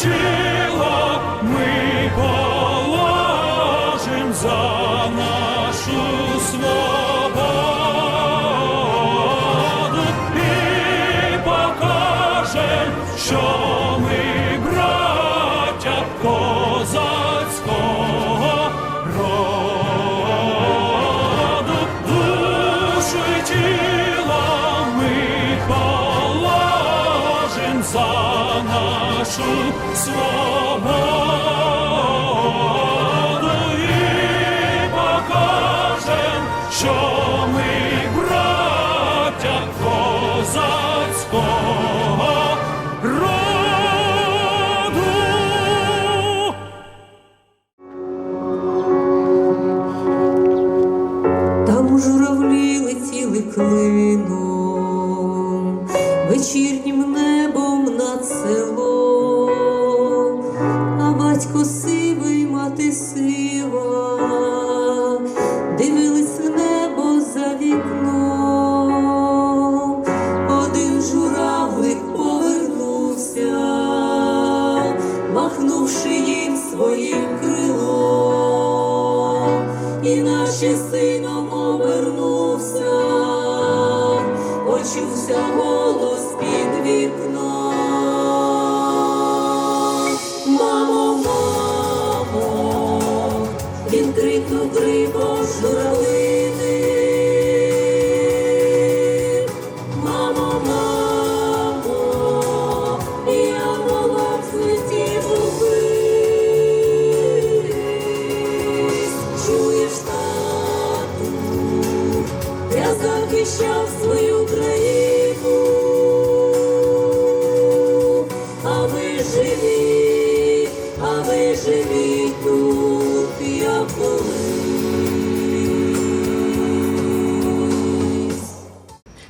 City. Нашу свободу і покажем, що ми браття козацького роду. Там журавлі летіли клином, вечірнім небом над селом,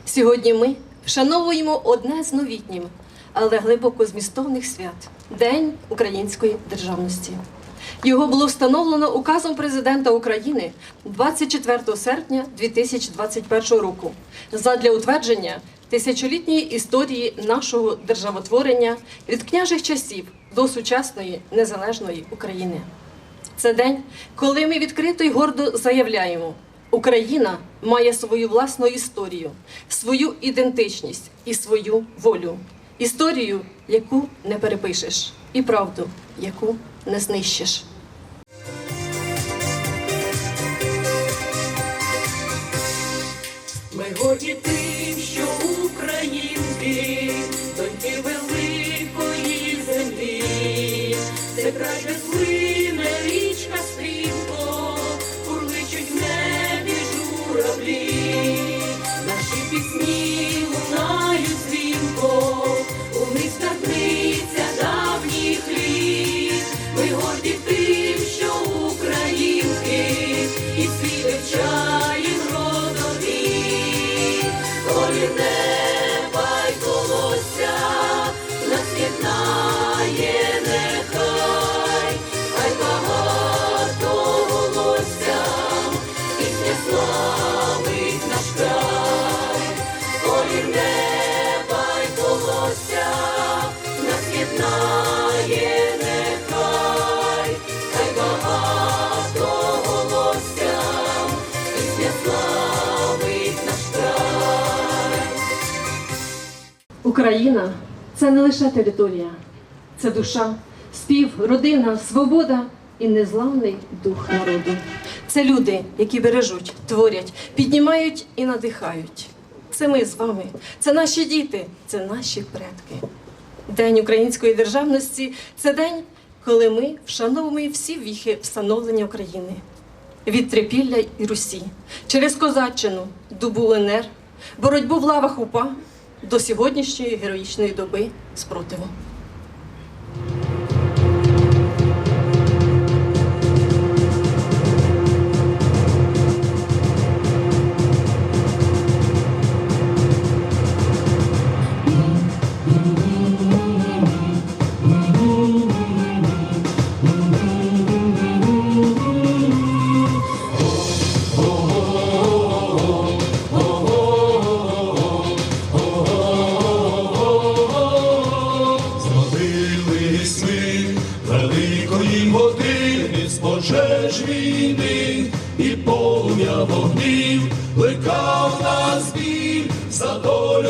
Сьогодні ми вшановуємо одне з новітнім, але глибоко змістовних свят. День української державності. Його було встановлено указом президента України 24 серпня 2021 року задля утвердження тисячолітньої історії нашого державотворення від княжих часів до сучасної незалежної України. Це день, коли ми відкрито й гордо заявляємо: Україна має свою власну історію, свою ідентичність і свою волю історію, яку не перепишеш, і правду, яку не знищиш. Ми годі ти. Україна це не лише територія, це душа, спів, родина, свобода і незламний дух народу. Це люди, які бережуть, творять, піднімають і надихають. Це ми з вами, це наші діти, це наші предки. День української державності це день, коли ми вшановуємо всі віхи встановлення України від Трипілля і Русі, через Козаччину, Дубу ЛНР, боротьбу в лавах УПА до сьогоднішньої героїчної доби спротиву.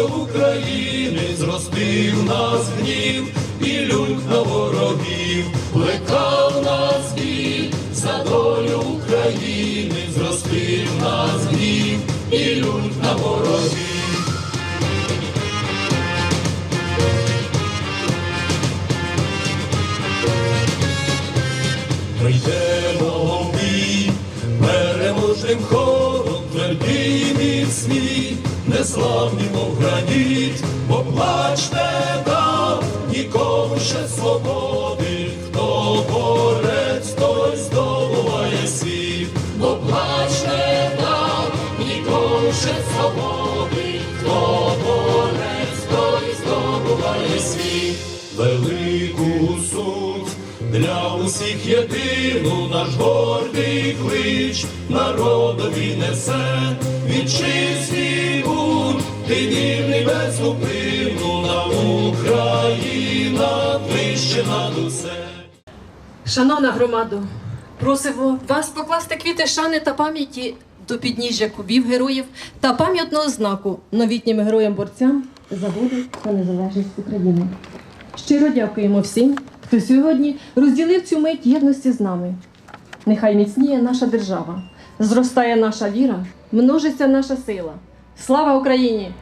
Долю України, зростив нас гнів і лють на ворогів, плекав нас біль за долю України, зростив нас гнів і лють на ворогів. Прийдемо в бій, переможним хором, тверді міцні, неславні, мов граніт, Watch them. Усіх єдину наш гордий клич народові несе вітчизні будь, ти вільний беззупинну нам Україна вище над усе. Шановна громадо, просимо вас покласти квіти шани та пам'яті до підніжжя кубів героїв та пам'ятного знаку новітнім героям-борцям за волю та незалежність України. Щиро дякуємо всім, хто сьогодні розділив цю мить єдності з нами. Нехай міцніє наша держава, зростає наша віра, множиться наша сила. Слава Україні!